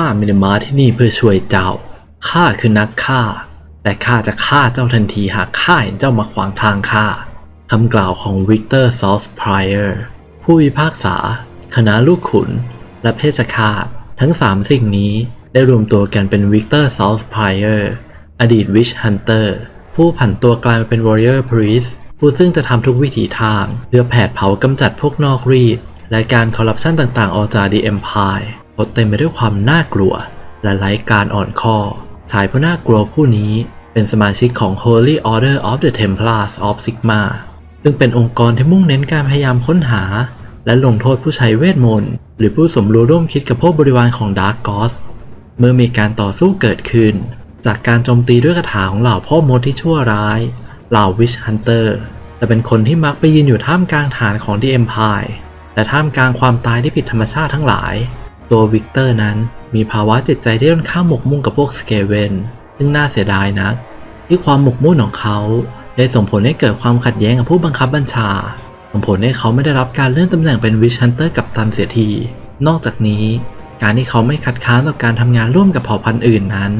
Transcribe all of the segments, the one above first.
ข้าไม่ได้มาที่นี่เพื่อช่วยเจ้า ข้าคือนักฆ่า แต่ข้าจะฆ่าเจ้าทันทีหากข้าเห็นเจ้ามาขวางทางข้าคำกล่าวของวิกเตอร์ซอสไพรเออร์ผู้พิพากษา คณะลูกขุน และเพชฌฆาตทั้งสามสิ่งนี้ได้รวมตัวกันเป็นวิกเตอร์ซอสไพรเออร์อดีตวิชฮันเตอร์ผู้ผันตัวกลายมาเป็นวอริเออร์พรีสผู้ซึ่งจะทำทุกวิถีทาง เพื่อแผดเผากำจัดพวกนอกรีดและการคอร์รัปชันต่างๆออกจากดีเอ็มพาย พดเต็มไปด้วยความน่ากลัว และไร้การอ่อนข้อชายผู้น่ากลัวผู้นี้เป็นสมาชิกของ Holy Order of the Templars of Sigma ซึ่งเป็นองค์กรที่มุ่งเน้นการพยายามค้นหา และลงโทษผู้ใช้เวทมนต์หรือผู้สมรู้ร่วมคิดกับพวกบริวารของ Dark g o s เมื่อมีการต่อสู้เกิดขึ้น จากการโจมตีด้วยคาถาของเหล่าพ่อมดที่ชั่วร้ายเหล่า Witch Hunter แต่เป็นคนที่มักไปยืนอยู่ท่ามกลางฐานของ The Empire และท่ามกลางความตายที่ผิดธรรมชาติทั้งหลาย ตัววิกเตอร์นั้นมีภาวะจิตใจที่ค่อนข้างหมกมุ่นกับพวกสเกเวนซึ่งน่าเสียดายนัก ที่ความหมกมุ่นของเขา ได้ส่งผลให้เกิดความขัดแย้งกับผู้บังคับบัญชา ส่งผลให้เขาไม่ได้รับการเลื่อนตำแหน่งเป็นวิชฮันเตอร์กับตันเสียที นอกจากนี้ การที่เขาไม่คัดค้านต่อการทำงานร่วมกับเผ่าพันธุ์อื่นนั้น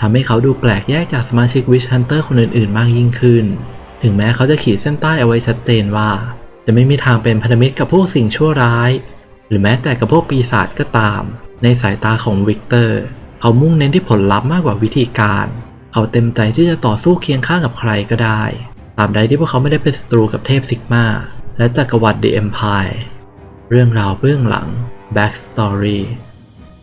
ทำให้เขาดูแปลกแยกจากสมาชิกวิชฮันเตอร์คนอื่นๆ มากยิ่งขึ้น ถึงแม้เขาจะขีดเส้นใต้เอาไว้ชัดเจนว่า จะไม่มีทางเป็นพันธมิตรกับพวกสิ่งชั่วร้าย หรือแม้แต่กับพวกปีศาจก็ตาม ในสายตาของวิกเตอร์ เขามุ่งเน้นที่ผลลัพธ์มากกว่าวิธีการ เขาเต็มใจที่จะต่อสู้เคียงข้างกับใครก็ได้ตราบใดที่พวกเขาไม่ได้เป็นศัตรูกับเทพซิกมาและจักรวรรดิเอ็มพายเรื่องราวเบื้องหลัง Backstory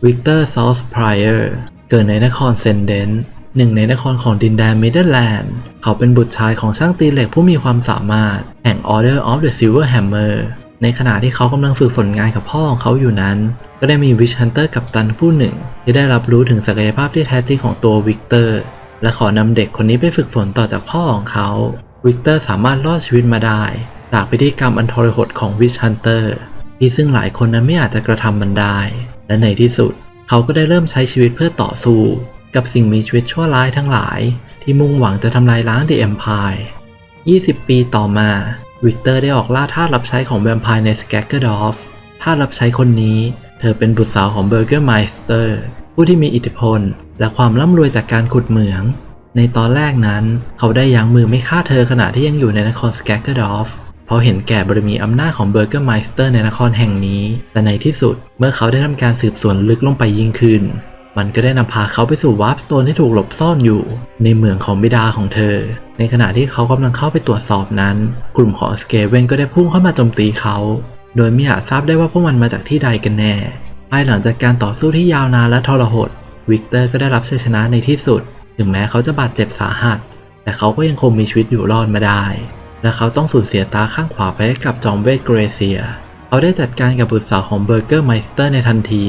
วิกเตอร์ซอสไพรเออร์เกิดในนครเซนเดนหนึ่งในนครของดินแดนมิดเดิลแลนด์ เขาเป็นบุตรชายของช่างตีเหล็กผู้มีความสามารถ แห่ง Order of the Silver Hammer ในขณะที่เขากำลังฝึกฝนงานกับพ่อของเขาอยู่นั้น ก็ได้มีวิชฮันเตอร์กับตันผู้หนึ่ง ที่ได้รับรู้ถึงศักยภาพที่แท้จริงของตัววิกเตอร์ และขอนำเด็กคนนี้ไปฝึกฝนต่อจากพ่อของเขา วิกเตอร์สามารถรอดชีวิตมาได้ จากพิธีกรรมอันทรหดของวิชฮันเตอร์ที่ซึ่งหลายคนนั้นไม่อาจจะกระทำมันได้ และในที่สุด เขาก็ได้เริ่มใช้ชีวิตเพื่อต่อสู้ กับสิ่งมีชีวิตชั่วร้ายทั้งหลาย ที่มุ่งหวังจะทำลายล้างเดอะเอ็มพาย20 ปีต่อมา วิกเตอร์ได้ออกล่าทาสรับใช้ของแวมไพร์ในสแกกเกอร์ดอฟทาสรับใช้คนนี้ เธอเป็นบุตรสาวของเบอร์เกอร์ไมสเตอร์ผู้ที่มีอิทธิพล และความร่ำรวยจากการขุดเหมือง ในตอนแรกนั้นเขาได้ยั้งมือไม่ฆ่าเธอขณะที่ยังอยู่ในนครสแกกเกอร์ดอฟเพราะเห็นแก่บารมีอำนาจของเบอร์เกอร์ไมสเตอร์ในนครแห่งนี้ แต่ในที่สุดเมื่อเขาได้ทำการสืบสวนลึกลงไปยิ่งขึ้น มันก็ได้นำพาเขาไปสู่วาร์ปสโตนที่ถูกหลบซ่อนอยู่ ในเมืองของบิดาของเธอ ในขณะที่เขากำลังเข้าไปตรวจสอบนั้น กลุ่มของสเกเวนก็ได้พุ่งเข้ามาโจมตีเขา โดยไม่อาจทราบได้ว่าพวกมันมาจากที่ใดกันแน่ ภายหลังจากการต่อสู้ที่ยาวนานและทรหด วิกเตอร์ก็ได้รับชัยชนะในที่สุด ถึงแม้เขาจะบาดเจ็บสาหัส แต่เขาก็ยังคงมีชีวิตอยู่รอดมาได้ และเขาต้องสูญเสียตาข้างขวาไปกับจอมเวทเกรเซีย เขาได้จัดการกับบุตรสาวของเบอร์เกอร์ไมสเตอร์ในทันที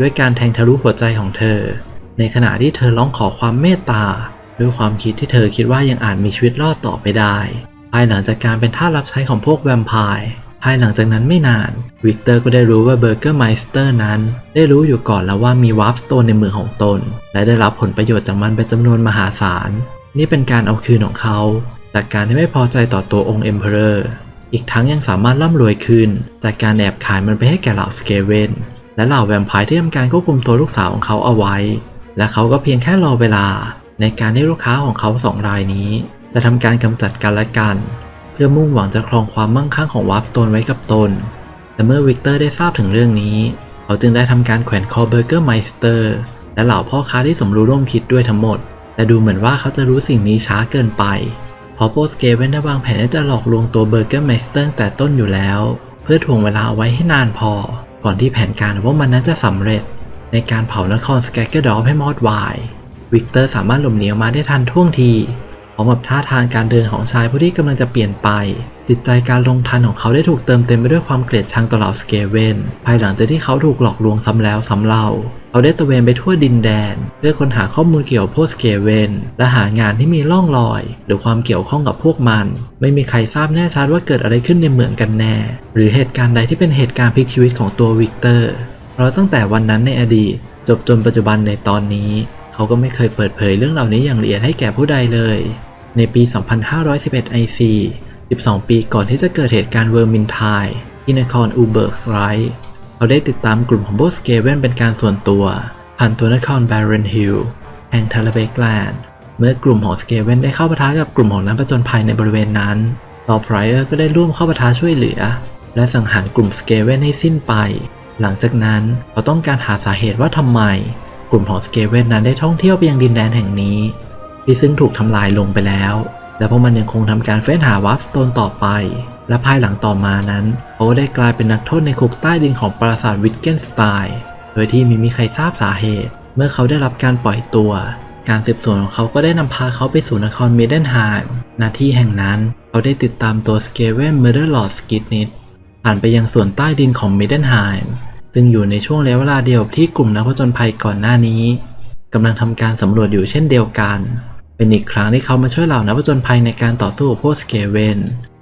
ด้วยการแทงทะลุหัวใจของเธอ ในขณะที่เธอร้องขอความเมตตา ด้วยความคิดที่เธอคิดว่ายังอาจมีชีวิตรอดต่อไปได้ ภายหลังจากการเป็นทาสรับใช้ของพวกแวมไพร์ภายหลังจากนั้นไม่นานวิกเตอร์ก็ได้รู้ว่าเบอร์เกอร์ไมสเตอร์นั้น ได้รู้อยู่ก่อนแล้วว่ามีวาร์ปสโตนในมือของตน และได้รับผลประโยชน์จากมันเป็นจำนวนมหาศาล นี่เป็นการเอาคืนของเขาจากการที่ไม่พอใจต่อตัวองค์เอ็มเพอเรอร์อีกทั้งยังสามารถร่ำรวยขึ้นจากการแอบขายมันไปให้แก่เหล่าสเกเวน และเหล่าแวมไพร์ที่ทำการควบคุมตัวลูกสาวของเขาเอาไว้ และเขาก็เพียงแค่รอเวลา ในการที่ลูกค้าของเขาสองรายนี้ จะทำการกำจัดกันและกัน เพื่อมุ่งหวังจะครองความมั่งคั่งของวาร์ปสโตนไว้กับตน แต่เมื่อวิกเตอร์ได้ทราบถึงเรื่องนี้ เขาจึงได้ทำการแขวนคอเบอร์เกอร์ไมสเตอร์และเหล่าพ่อค้าที่สมรู้ร่วมคิดด้วยทั้งหมด แต่ดูเหมือนว่าเขาจะรู้สิ่งนี้ช้าเกินไป เพราะโปสเกเวนได้วางแผนที่จะหลอกลวงตัวเบอร์เกอร์ไมสเตอร์แต่ต้นอยู่แล้ว เพื่อถ่วงเวลาเอาไว้ให้นานพอ ก่อนที่แผนการว่ามันนั้นจะสำเร็จ ในการเผานครสแกกเกอร์ดอฟให้มอดวาย วิกเตอร์สามารถหลบหนีออกมาได้ทันท่วงที พร้อมกับท่าทางการเดินของชายผู้ที่กำลังจะเปลี่ยนไป จิตใจการลงทันของเขาได้ถูกเติมเต็มไปด้วยความเกลียดชังต่อเหล่าสเกเวนภายหลังจากที่เขาถูกหลอกลวงซ้ำแล้วซ้ำเล่าเขาได้ตะเวนไปทั่วดินแดน เพื่อค้นหาข้อมูลเกี่ยวกับพวกสเกเวนและหางานที่มีร่องรอย หรือความเกี่ยวข้องกับพวกมัน ไม่มีใครทราบแน่ชัดว่าเกิดอะไรขึ้นในเมืองกันแน่ หรือเหตุการณ์ใดที่เป็นเหตุการณ์พลิกชีวิตของตัววิกเตอร์เพราะตั้งแต่วันนั้นในอดีตจบจนปัจจุบันในตอนนี้ เขาก็ไม่เคยเปิดเผยเรื่องเหล่านี้อย่างละเอียดให้แก่ผู้ใดเลย ในปี 2511 IC 12 ปีก่อนที่จะเกิดเหตุการณ์เวอร์มินไทน์ที่นครอูเบิร์กสไรท์เขาได้ติดตามกลุ่มของพวกสเกเวนเป็นการส่วนตัว ผ่านตัวนครแบรเรนฮิลแห่งทาราเบกแลนด์เมื่อกลุ่มของสเกเวนได้เข้าปะทะกับกลุ่มของนักผจญภัยในบริเวณนั้นซอไพรเออร์ก็ได้ร่วมเข้าปะทะช่วยเหลือ และสังหารกลุ่มสเกเวนให้สิ้นไป หลังจากนั้นเขาต้องการหาสาเหตุว่าทำไม กลุ่มของสเกเวนนั้นได้ท่องเที่ยวไปยังดินแดนแห่งนี้ ที่ซึ่งถูกทำลายลงไปแล้ว และพวกมันยังคงทำการเฟ้นหาวัฟสโตนต่อไป และภายหลังต่อมานั้นเขาได้กลายเป็นนักโทษในคุกใต้ดินของปราสาทวิทเกนสไตน์โดยที่ไม่มีใครทราบสาเหตุ เมื่อเขาได้รับการปล่อยตัว การสืบสวนของเขาก็ได้นำพาเขาไปสู่นครเมดเดิลไฮม์ณที่แห่งนั้นเขาได้ติดตามตัวสเกเวนเมอร์เดอร์ลอดสกิทนิดผ่านไปยังส่วนใต้ดินของเมดเดิลไฮม์ซึ่งอยู่ในช่วงระยะเวลาเดียวกับที่กลุ่มนักผจญภัยก่อนหน้านี้กำลังทำการสำรวจอยู่เช่นเดียวกัน เป็นอีกครั้งที่เขามาช่วยเหล่านักผจญภัยในการต่อสู้กับพวกสเกเวน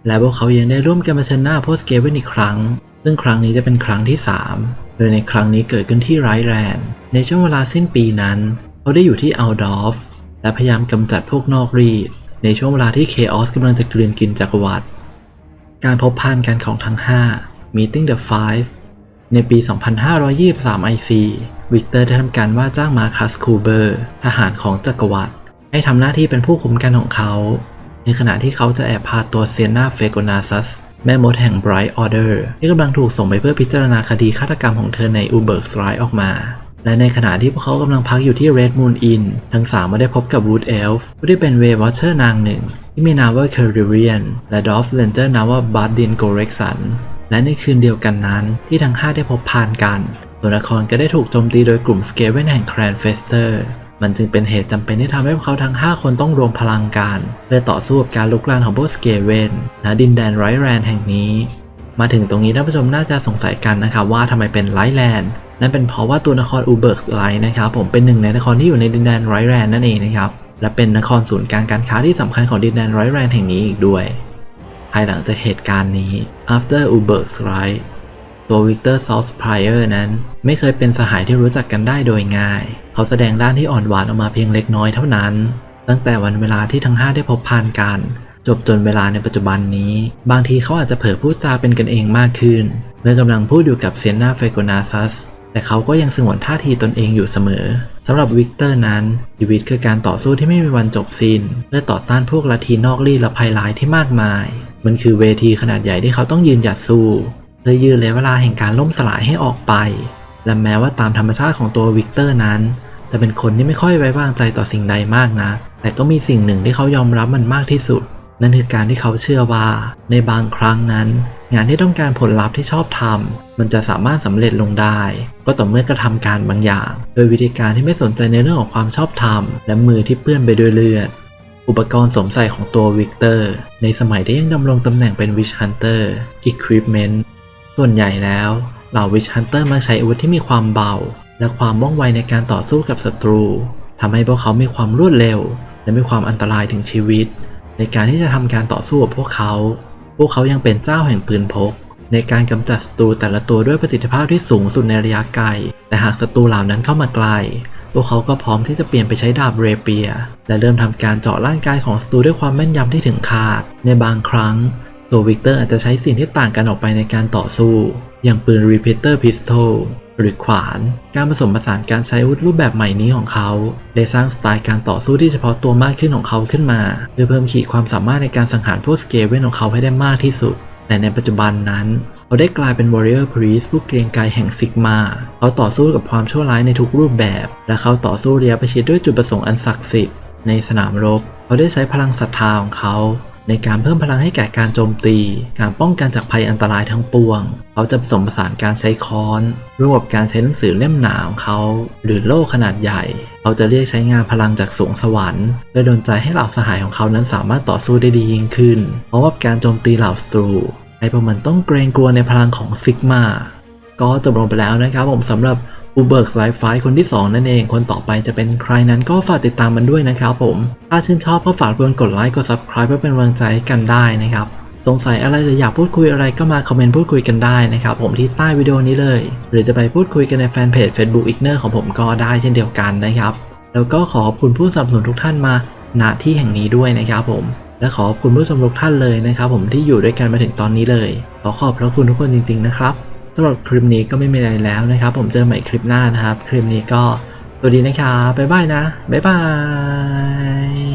และพวกเขายังได้ร่วมกันมาชิญหน้าพวกสเกเวนอีกครั้ง ซึ่งครั้งนี้จะเป็นครั้งที่ 3 โดยในครั้งนี้เกิดขึ้นที่ไรแลนด์ในช่วงเวลาสิ้นปีนั้น เขาได้อยู่ที่อัลดอฟและพยายามกำจัดพวกนอกรีดในช่วงเวลาที่เคออสกำลังจะกลืนกินจักรวรรดิการพบพานกันของทั้ง 5 Meeting the Five ในปี 2523 IC วิกเตอร์ได้ทำการว่าจ้างมาคัสคูเบอร์ทหารของจักรวรรดิ ให้ทำหน้าที่เป็นผู้คุมกันของเขา ในขณะที่เขาจะแอบพาตัวเซียนาเฟโกนาซัสแม่มดแห่ง Bright Order ที่กำลังถูกส่งไปเพื่อพิจารณาคดีฆาตกรรมของเธอในอูเบิร์กสไรออกมา และในขณะที่พวกเขากำลังพักอยู่ที่ Red Moon Inn ทั้งสามมาได้พบกับ Wood Elf ผู้ที่เป็นเวย์วอชเชอร์นางหนึ่ง ที่มีนามว่าเคอริเรียนและดอฟเลนเจอร์นามว่าบัดดินโกเร็กสันและในคืนเดียวกันนั้นที่ทั้ง 5 ได้พบพานกัน ตัวนครก็ได้ถูกโจมตีโดยกลุ่มสเกเวนแห่งแครนเฟสเตอร์ มันจึงเป็นเหตุจำเป็นที่ทำให้พวกเขาทั้ง 5 คนต้องรวมพลังกันเพื่อต่อสู้กับการลุกลามของพวกสเกเวนณดินแดนไรแรนแห่งนี้ มาถึงตรงนี้ท่านผู้ชมน่าจะสงสัยกันนะครับว่าทำไมเป็นไรแลนด์นั่นเป็นเพราะว่าตัวนครอูเบิร์กไลนะครับผมเป็นหนึ่งในนครที่อยู่ในดินแดนไรแรนนั่นเองนะครับและเป็นนครศูนย์กลางการค้าที่สำคัญของดินแดนไรแรนแห่งนี้อีกด้วย ภายหลังจากเหตุการณ์นี้ after u b e r g Right ตัววิกเตอร์ซอสไพรเออร์นั้น ไม่เคยเป็นสหายที่รู้จักกันได้โดยง่าย เขาแสดงด้านที่อ่อนหวานออกมาเพียงเล็กน้อยเท่านั้น ตั้งแต่วันเวลาที่ทั้ง 5 ได้พบพานกัน จบจนเวลาในปัจจุบันนี้ บางทีเขาอาจจะเผลอพูดจาเป็นกันเองมากขึ้น เมื่อกำลังพูดอยู่กับเซียนาเฟโกนาซัสแต่เขาก็ยังสงวนท่าทีตนเองอยู่เสมอสำหรับวิกเตอร์นั้นชีวิตคือการต่อสู้ที่ไม่มีวันจบสิ้นเพื่อต่อต้านพวกลัทธินอกรีและภัยร้ายที่มากมาย มันคือเวทีขนาดใหญ่ที่เขาต้องยืนหยัดสู้ เพื่อยืนระยเวลาแห่งการล่มสลายให้ออกไป และแม้ว่าตามธรรมชาติของตัววิกเตอร์นั้น จะเป็นคนที่ไม่ค่อยไว้วางใจต่อสิ่งใดมากนะ แต่ก็มีสิ่งหนึ่งที่เขายอมรับมันมากที่สุด นั่นคือการที่เขาเชื่อว่า ในบางครั้งนั้น งานที่ต้องการผลลัพธ์ที่ชอบทำมันจะสามารถสำเร็จลงได้ ก็ต่อเมื่อกระทำการบางอย่าง โดยวิธีการที่ไม่สนใจในเรื่องของความชอบธรรม และมือที่เปื้อนไปด้วยเลือดอุปกรณ์สวมใส่ของตัววิกเตอร์ ในสมัยที่ยังดำรงตำแหน่งเป็นวิชฮันเตอร์ Equipment ส่วนใหญ่แล้วเหล่าวิชฮันเตอร์มาใช้อาวุธที่มีความเบา และความว่องไวในการต่อสู้กับศัตรูทำให้พวกเขามีความรวดเร็ว และมีความอันตรายถึงชีวิต ในการที่จะทำการต่อสู้กับพวกเขา พวกเขายังเป็นเจ้าแห่งปืนพก ในการกำจัดศัตรูแต่ละตัวด้วยประสิทธิภาพที่สูงสุดในระยะไกล แต่หากศัตรูเหล่านั้นเข้ามาไกลพวกเขาก็พร้อมที่จะเปลี่ยนไปใช้ดาบเรเปีย และเริ่มทำการเจาะร่างกายของศัตรูด้วยความแม่นยำที่ถึงคาด ในบางครั้ง ตัววิกเตอร์อาจจะใช้สิ่งที่ต่างกันออกไปในการต่อสู้ อย่างปืน Repeater Pistol หรือขวาน การผสมผสานการใช้อาวุธรูปแบบใหม่นี้ของเขา ได้สร้างสไตล์การต่อสู้ที่เฉพาะตัวมากขึ้นของเขาขึ้นมา เพื่อเพิ่มขีดความสามารถในการสังหารพวกสเกเวนของเขาให้ได้มากที่สุด แต่ในปัจจุบันนั้น เขาได้กลายเป็น Warrior Priest ผู้เกรียงกายแห่งซิกมา เขาต่อสู้กับความชั่วร้ายในทุกรูปแบบ และเขาต่อสู้เระยะประชิดด้วยจุดประสงค์อันศักดิ์สิทธิ์ในสนามรบ เขาได้ใช้พลังศรัทธาของเขา ในการเพิ่มพลังให้แก่การโจมตี การป้องกันจากภัยอันตรายทั้งปวง เขาจะผสมผสานการใช้ค้อนร่วมกับการใช้หนังสือเล่มหนาของเขา หรือโล่ขนาดใหญ่ เขาจะเรียกใช้งานพลังจากสวงสวรรค์เพื่อดลใจให้เหล่าสหายของเขานั้นสามารถต่อสู้ได้ดียิ่งขึ้น เพราะว่าการโจมตีเหล่าศัตรูให้พวกมันต้องเกรงกลัวในพลังของซิกมาก็จบลงไปแล้วนะครับผมสำหรับ อูเบิร์กไลฟ์ไฟคนที่ 2 นั่นเอง คนต่อไปจะเป็นใครนั้นก็ฝากติดตามมันด้วยนะครับผม ถ้าชื่นชอบก็ฝากเพื่อนกดไลค์กด subscribe เพื่อเป็นกำลังใจกันได้นะครับ สงสัยอะไรหรืออยากพูดคุยอะไรก็มาคอมเมนต์พูดคุยกันได้นะครับผมที่ใต้วิดีโอนี้เลย หรือจะไปพูดคุยกันในแฟนเพจ Facebook i g n o r ของผมก็ได้เช่นเดียวกันนะครับ แล้วก็ขอขอบคุณผู้สนับสนุนทุกท่านมาณที่แห่งนี้ด้วยนะครับผมและขอขอบคุณผู้ชมทุกท่านเลยนะครับผมที่อยู่ด้วยกันมาถึงตอนนี้เลย ขอขอบพระคุณทุกคนจริง ๆ นะครับ สำหรับคลิปนี้ก็ไม่มีอะไรแล้วนะครับ ผมเจอใหม่คลิปหน้านะครับ คลิปนี้ก็สวัสดีนะครับ บ๊ายบายนะ บ๊ายบาย